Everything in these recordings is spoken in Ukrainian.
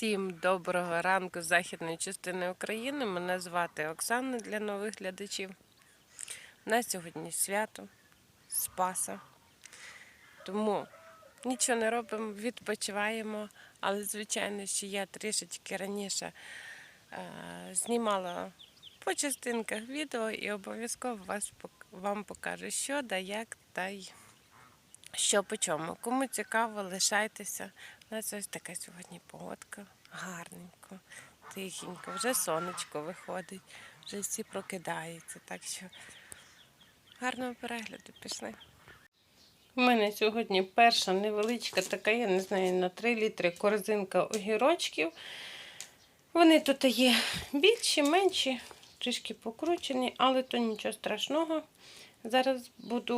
Всім доброго ранку з західної частини України. Мене звати Оксана для нових глядачів. У нас сьогодні свято Спаса. Тому нічого не робимо, відпочиваємо. Але, звичайно, що я трішечки раніше е, знімала по частинках відео і обов'язково вас, вам покажу, що да як та й що по чому. Кому цікаво, лишайтеся. У нас ось така сьогодні погодка. Гарненько, тихенько. Вже сонечко виходить, вже всі прокидаються. Так що гарного перегляду пішли. У мене сьогодні перша невеличка така, я не знаю, на 3 літри корзинка огірочків. Вони тут є більші, менші, трішки покручені, але то нічого страшного. Зараз буду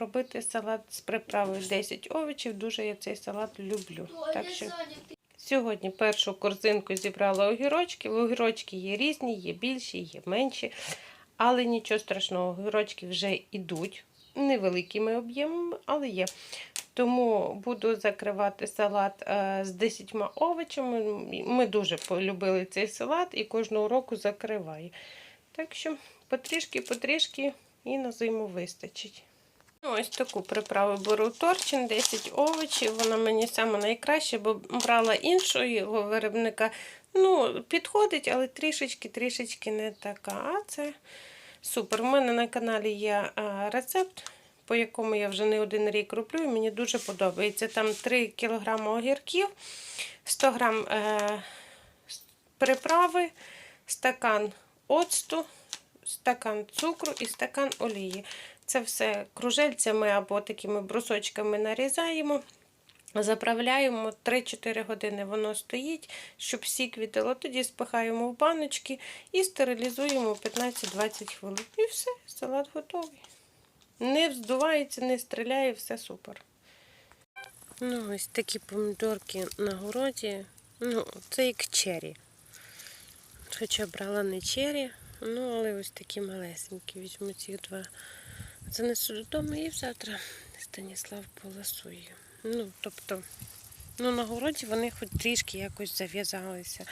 робити салат з приправою 10 овочів. Дуже я цей салат люблю. Так що сьогодні першу корзинку зібрала огірочки. Огірочки є різні, є більші, є менші. Але нічого страшного, огірочки вже йдуть невеликими об'ємами, але є. Тому буду закривати салат е, з 10 овочами. Ми дуже полюбили цей салат і кожного року закриваю. Так що потрішки-потрішки і на зиму вистачить. Ну, Ось таку приправу беру торчин, 10 овочів. Вона мені саме найкраща, бо брала іншого виробника. Ну, підходить, але трішечки-трішечки не така. А це супер. У мене на каналі є рецепт, по якому я вже не один рік роблю, і мені дуже подобається. Там 3 кг огірків, 100 г е, приправи, стакан оцту, стакан цукру і стакан олії. Це все кружельцями або такими брусочками нарізаємо. Заправляємо 3-4 години воно стоїть, щоб сік віддало. Тоді спихаємо в баночки і стерилізуємо 15-20 хвилин. І все, салат готовий. Не вздувається, не стріляє, все супер. Ну, ось такі помідорки на городі. Ну, це як чері. Хоча брала не чері, ну але ось такі малесенькі. Візьму ці два. Занесу додому і завтра Станіслав поласує. Ну, тобто, ну, на городі вони хоч трішки якось зав'язалися.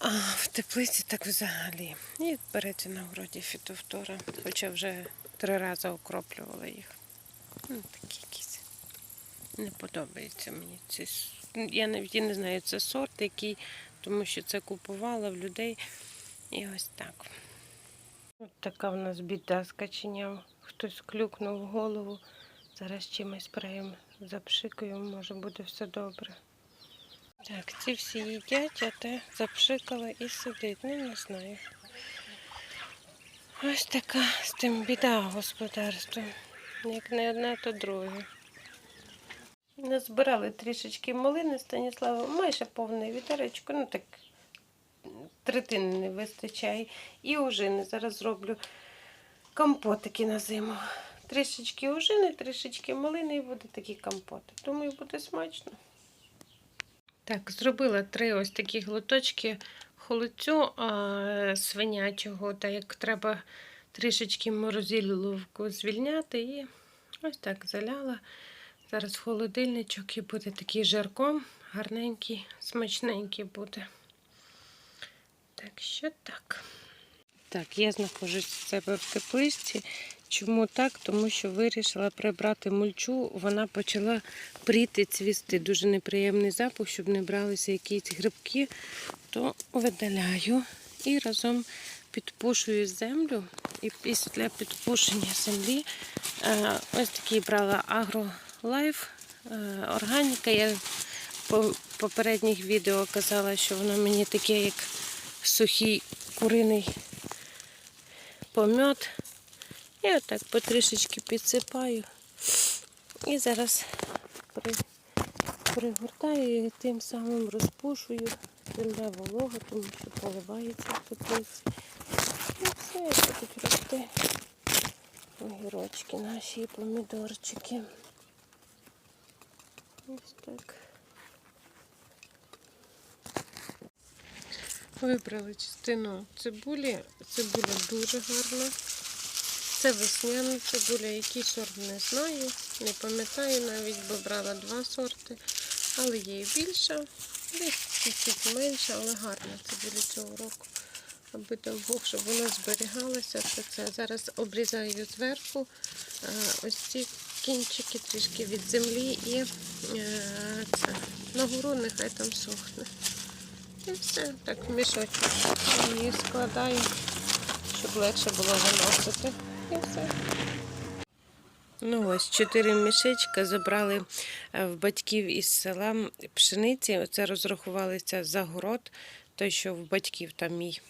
А в теплиці так взагалі. І береться на городі фітофтора, хоча вже три рази окроплювала їх. Ну, такі якісь. Не подобається мені ці. Я навіть не знаю, це сорт який, тому що це купувала в людей. І ось так. От така в нас біда з каченям. Хтось клюкнув голову. Зараз чимось спреєм запшикаю, може буде все добре. Так, ці всі їдять, а те запшикала і сидить. Ну, не знаю. Ось така з тим біда господарства. Як не одне, то друге. Назбирали трішечки малини Станіслава, майже повне відеречко, ну так третини не вистачає. І ожини зараз зроблю компотики на зиму. Трішечки ожини, трішечки малини і буде такі компоти. Думаю, буде смачно. Так, зробила три ось такі глоточки холодцю свинячого, та як треба трішечки морозиловку звільняти і ось так заляла. Зараз холодильничок і буде такий жарком, гарненький, смачненький буде. Так що так. Так, я знаходжусь в себе в тепличці. Чому так? Тому що вирішила прибрати мульчу, вона почала пріти, цвісти. Дуже неприємний запах, щоб не бралися якісь грибки, то видаляю і разом підпушую землю. І після підпушення землі е, ось такий брала агролайф е, органіка. Я по попередніх відео казала, що воно мені таке, як сухий куриний помет. І отак потрішечки підсипаю. І зараз при, пригортаю і тим самим розпушую. Земля волога, тому що поливається теплиці. І все, і будуть рости огірочки наші помідорчики. Ось так. Вибрали частину цибулі. Цибуля дуже гарна. Це весняна цибуля, який сорт не знаю. Не пам'ятаю навіть, бо брала два сорти. Але є і більша, десь чуть менша, але гарна це буде цього року. Аби там Бог, щоб вона зберігалася, то це зараз обрізаю зверху е, ось ці кінчики трішки від землі і е, це нагору нехай там сохне. І все, так мішочок її складаю, щоб легше було виносити. І все. Ну ось чотири мішечка забрали е, в батьків із села пшениці. Оце розрахувалися за город, той, що в батьків там мій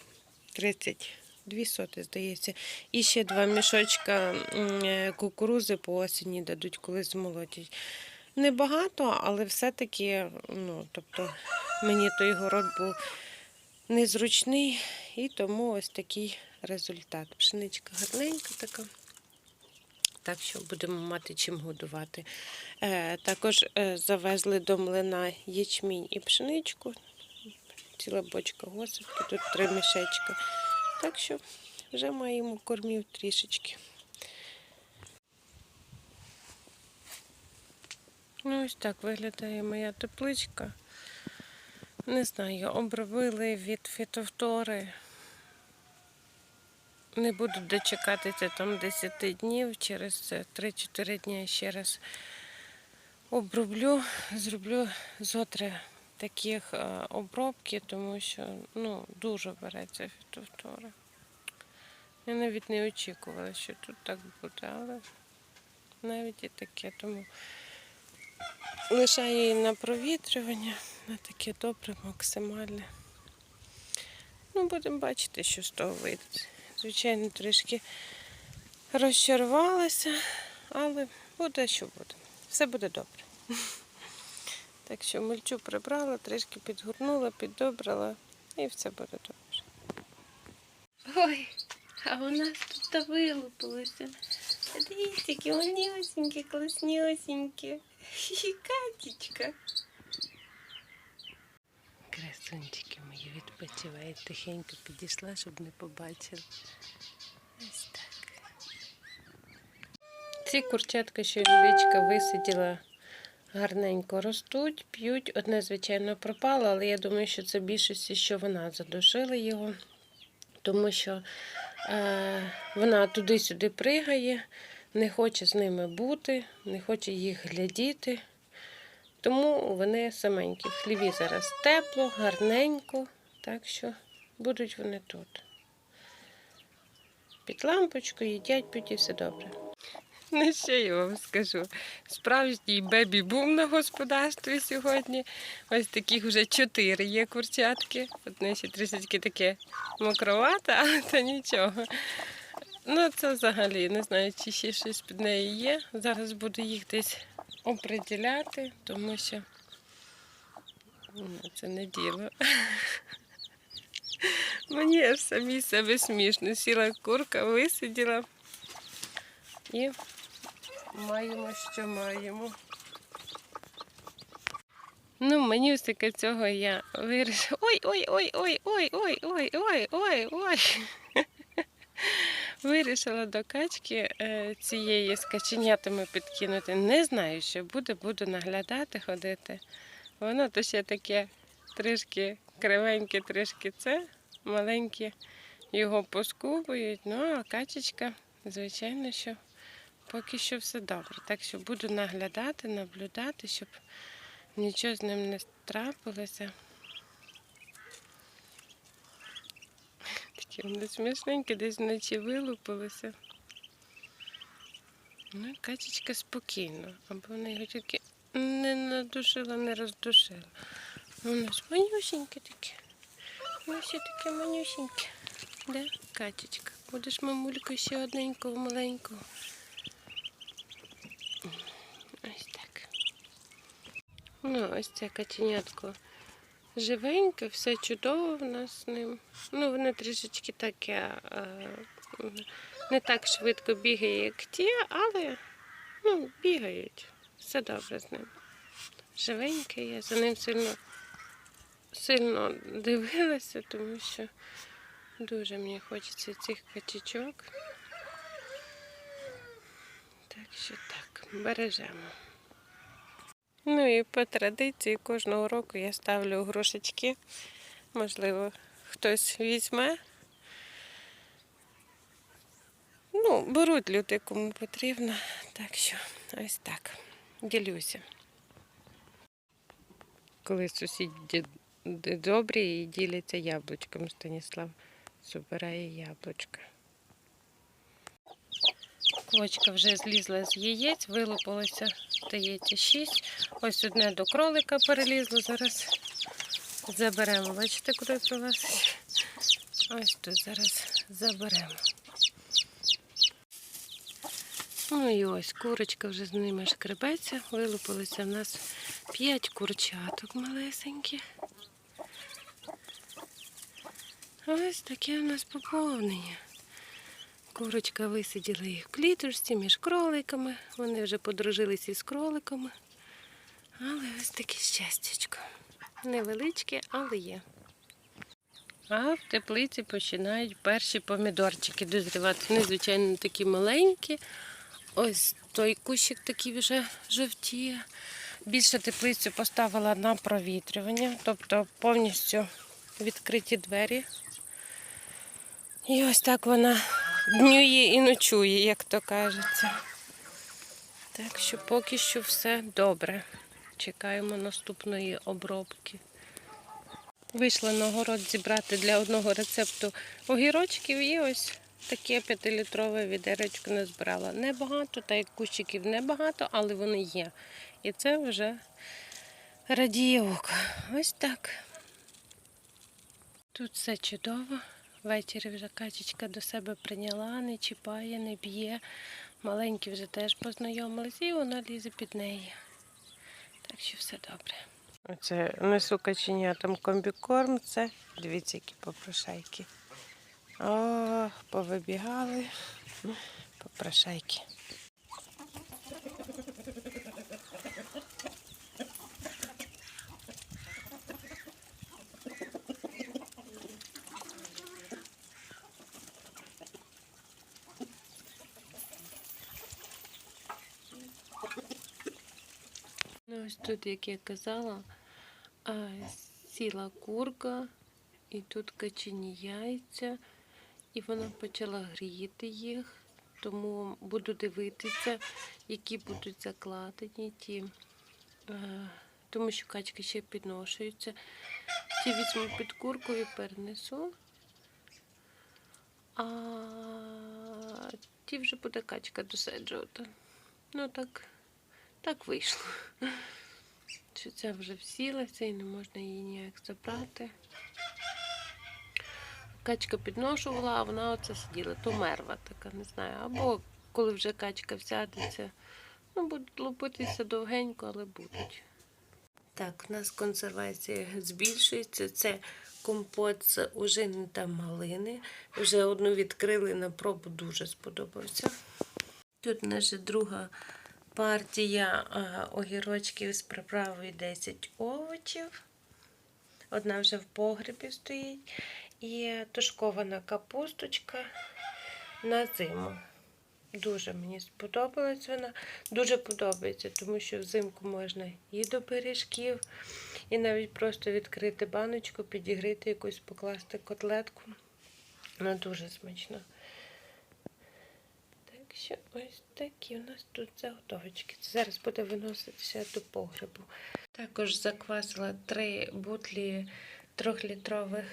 32 соти, здається. І ще два мішочка е, кукурузи по осені дадуть, коли змолотять. Небагато, але все-таки, ну, тобто, мені той город був незручний, і тому ось такий результат. Пшеничка гарненька така. Так що будемо мати чим годувати. Е, також е, завезли до млина ячмінь і пшеничку. Ціла бочка госипки, тут три мішечки. Так що вже маємо кормів трішечки. Ну, ось так виглядає моя тепличка. Не знаю, обробили від фітовтори. Не буду дочекатися там 10 днів, через 3-4 дні ще раз оброблю, зроблю зотри таких е, обробки, тому що ну, дуже береться фітофтора. Я навіть не очікувала, що тут так буде, але навіть і таке, тому лишаю її на провітрювання, на таке добре, максимальне. Ну, будемо бачити, що з того вийде. Звичайно, трішки розчарувалася, але буде, що буде. Все буде добре. Так що мульчу прибрала, трішки підгорнула, піддобрала і все буде добре. Ой, а у нас тут вилупилося. Дивіться, які манюсінькі, класнюсінькі. Катічка. Красунчики мої відпочивають. Тихенько підійшла, щоб не побачили. Ось так. Ці курчатка, що лілічка висиділа, гарненько ростуть, п'ють. Одне, звичайно, пропало, але я думаю, що це більшості, що вона задушила його, тому що е, вона туди-сюди пригає, не хоче з ними бути, не хоче їх глядіти. Тому вони саменькі. В хліві зараз тепло, гарненько, так що будуть вони тут. Під лампочкою їдять, п'ють і все добре. Ну, що я вам скажу? Справжній бебі-бум на господарстві сьогодні. Ось таких вже чотири є курчатки. Одне ще трішечки таке мокровате, але то нічого. Ну, це взагалі не знаю, чи ще щось під нею є. Зараз буду їх десь оприділяти, тому що ну, це не діло. Мені аж самі себе смішно. Сіла курка, висиділа і маємо, що маємо. Ну, менюсика цього я вирішила. Ой, Вирішила до качки е, цієї з каченятами підкинути. Не знаю, що буде, буду наглядати, ходити. Воно то ще таке трішки кривеньке, трішки це, маленькі його поскубують. Ну, а качечка, звичайно, що поки що все добре. Так що буду наглядати, наблюдати, щоб нічого з ним не трапилося. Вони смішненькі, десь вночі вилупилися. Ну, качечка спокійно, аби вона його тільки не надушила, не роздушила. У нас манюсіньке таке. Ось таке манюсіньке. Де качечка? Будеш мамулькою ще одненького маленького. Ось так. Ну, ось це каченятко живеньке, все чудово в нас з ним. Ну, воно трішечки таке е, не так швидко бігає, як ті, але ну, бігають. Все добре з ним. Живеньке я за ним сильно, сильно дивилася, тому що дуже мені хочеться цих качечок. Так що так, бережемо. Ну і по традиції кожного року я ставлю грошечки. Можливо, хтось візьме. Ну, беруть люди, кому потрібно. Так що ось так. Ділюся. Коли сусіди добрі і діляться яблучком, Станіслав збирає яблучка. Квочка вже злізла з яєць, вилупилося, здається, шість. Ось одне до кролика перелізло. Зараз заберемо. Бачите, куди прилазить? Ось тут зараз заберемо. Ну і ось курочка вже з ними шкребеться. Вилупилося в нас п'ять курчаток малесеньких. Ось таке у нас поповнення. Курочка висиділа їх в клітушці між кроликами. Вони вже подружилися із кроликами. Але ось таке щастячко. Невеличке, але є. А в теплиці починають перші помідорчики дозрівати. Вони, звичайно, такі маленькі. Ось той кущик такий вже жовтіє. Більше теплицю поставила на провітрювання, тобто повністю відкриті двері. І ось так вона днює і ночує, як то кажеться. Так що поки що все добре. Чекаємо наступної обробки. Вийшла на город зібрати для одного рецепту огірочків і ось таке п'ятилітрове відеречко назбирала. Небагато, та як кущиків небагато, але вони є. І це вже радіє око. Ось так. Тут все чудово. Ввечері вже качечка до себе прийняла, не чіпає, не б'є. Маленькі вже теж познайомились, і вона лізе під неї. Так що все добре. Оце несу каченятам комбікорм, це дивіться, які попрошайки. О, повибігали попрошайки. Ось тут, як я казала, сіла курка, і тут качені яйця, і вона почала гріти їх. Тому буду дивитися, які будуть закладені ті, тому що качки ще підношуються. Ті візьму під курку і перенесу. А ті вже буде качка доседжувати. Ну так, так вийшло. Що ця вже всілася і не можна її ніяк забрати. Качка підношувала, а вона оце сиділа. То мерва така, не знаю. Або коли вже качка всядеться, ну, будуть лупитися довгенько, але будуть. Так, у нас консервація збільшується. Це компот з ожини та малини. Вже одну відкрили на пробу, дуже сподобався. Тут наша друга партія огірочків з приправою 10 овочів. Одна вже в погребі стоїть. І тушкована капусточка на зиму. Дуже мені сподобалась вона. Дуже подобається, тому що взимку можна і до пиріжків, і навіть просто відкрити баночку, підігріти якусь, покласти котлетку. Вона дуже смачна. Так що ось такі у нас тут заготовочки. Це зараз буде виноситися до погребу. Також заквасила три бутлі трьохлітрових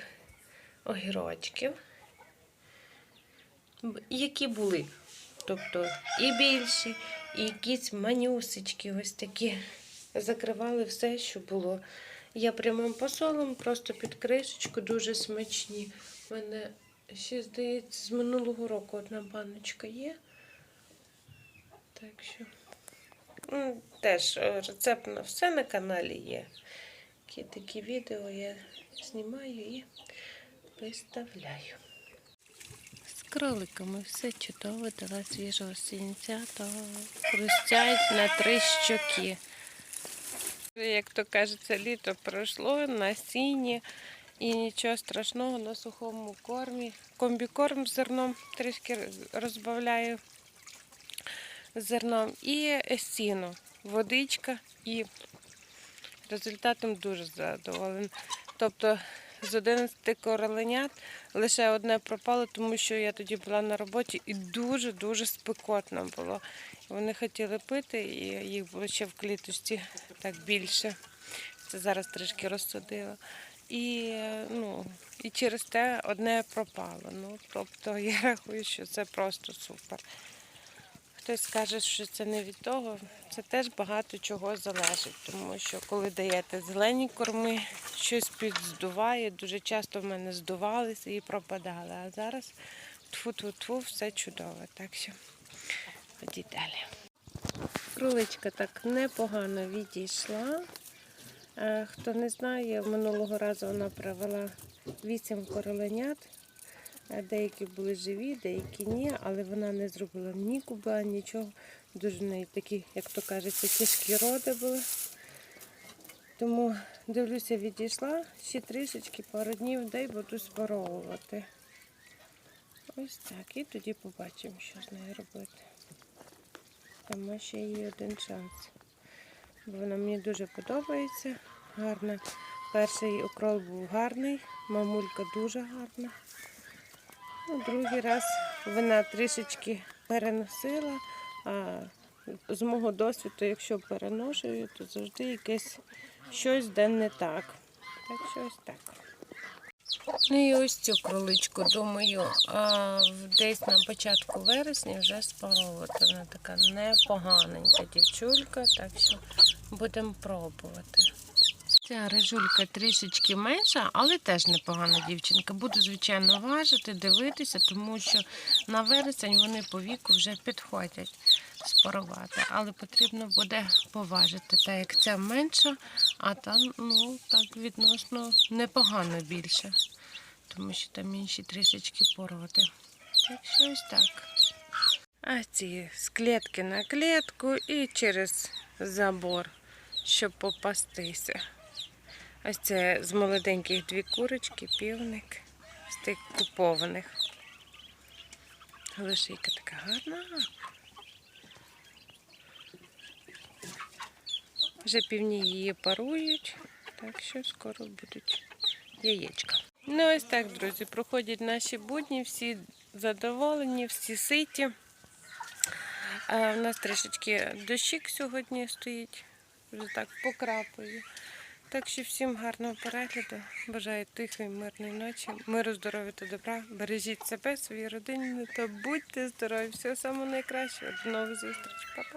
огірочків, які були. Тобто і більші, і якісь манюсечки, ось такі. Закривали все, що було. Я прямим посолом, просто під кришечку, дуже смачні. У мене ще, здається, з минулого року одна баночка є. Так що. Теж е, рецепт на все на каналі є. Такі, такі відео я знімаю і виставляю. З кроликами все чудово, дала свіжого сінця, то хрустять на три щоки. Як то кажеться, літо пройшло на сіні і нічого страшного на сухому кормі. Комбікорм з зерном трішки розбавляю зерном і сіно, водичка і Результатом дуже задоволена. Тобто з 11 короленят лише одне пропало, тому що я тоді була на роботі і дуже-дуже спекотно було. Вони хотіли пити, і їх було ще в кліточці так більше. Це зараз трішки розсудило. І, ну, і через те одне пропало. Ну, тобто я рахую, що це просто супер. Хтось скаже, що це не від того, це теж багато чого залежить, тому що коли даєте зелені корми, щось підздуває. Дуже часто в мене здувалися і пропадали. А зараз тфу-тфу-тфу, все чудово. Так що ходіть далі. Круличка так непогано відійшла. Е, Хто не знає, минулого разу вона привела вісім короленят. Деякі були живі, деякі ні, але вона не зробила ні куба, нічого. Дуже в неї такі, як то кажеться, тяжкі роди були. Тому дивлюся, відійшла ще трішечки, пару днів, дай буду спаровувати. Ось так. І тоді побачимо, що з нею робити. Тому ще є один шанс. Бо вона мені дуже подобається. Гарна. Перший укрол був гарний, мамулька дуже гарна. Ну, другий раз вона трішечки переносила, а з мого досвіду, якщо переношую, то завжди якесь щось де не так. Так що ось так. Ну і ось цю кроличку, думаю, десь на початку вересня вже спаровувати. Вона така непоганенька дівчулька, так що будемо пробувати. Ця рижулька трішечки менша, але теж непогана дівчинка. Буду, звичайно, важити, дивитися, тому що на вересень вони по віку вже підходять спарувати. Але потрібно буде поважити, так як ця менша, а там ну, так відносно непогано більше. Тому що там інші трішечки порвати. Так що ось так. А ці з клітки на клітку і через забор, щоб попастися. Ось це з молоденьких дві курочки, півник, з тих купованих. Лишийка така гарна. Вже півні її парують, так що скоро будуть яєчка. Ну ось так, друзі, проходять наші будні, всі задоволені, всі ситі. А у нас трішечки дощик сьогодні стоїть, вже так покрапує. Так що всім гарного перегляду. Бажаю тихої, мирної ночі, миру, здоров'я та добра. Бережіть себе, свої родини та будьте здорові. Всього самого найкращого. До нових зустрічей. Па-па.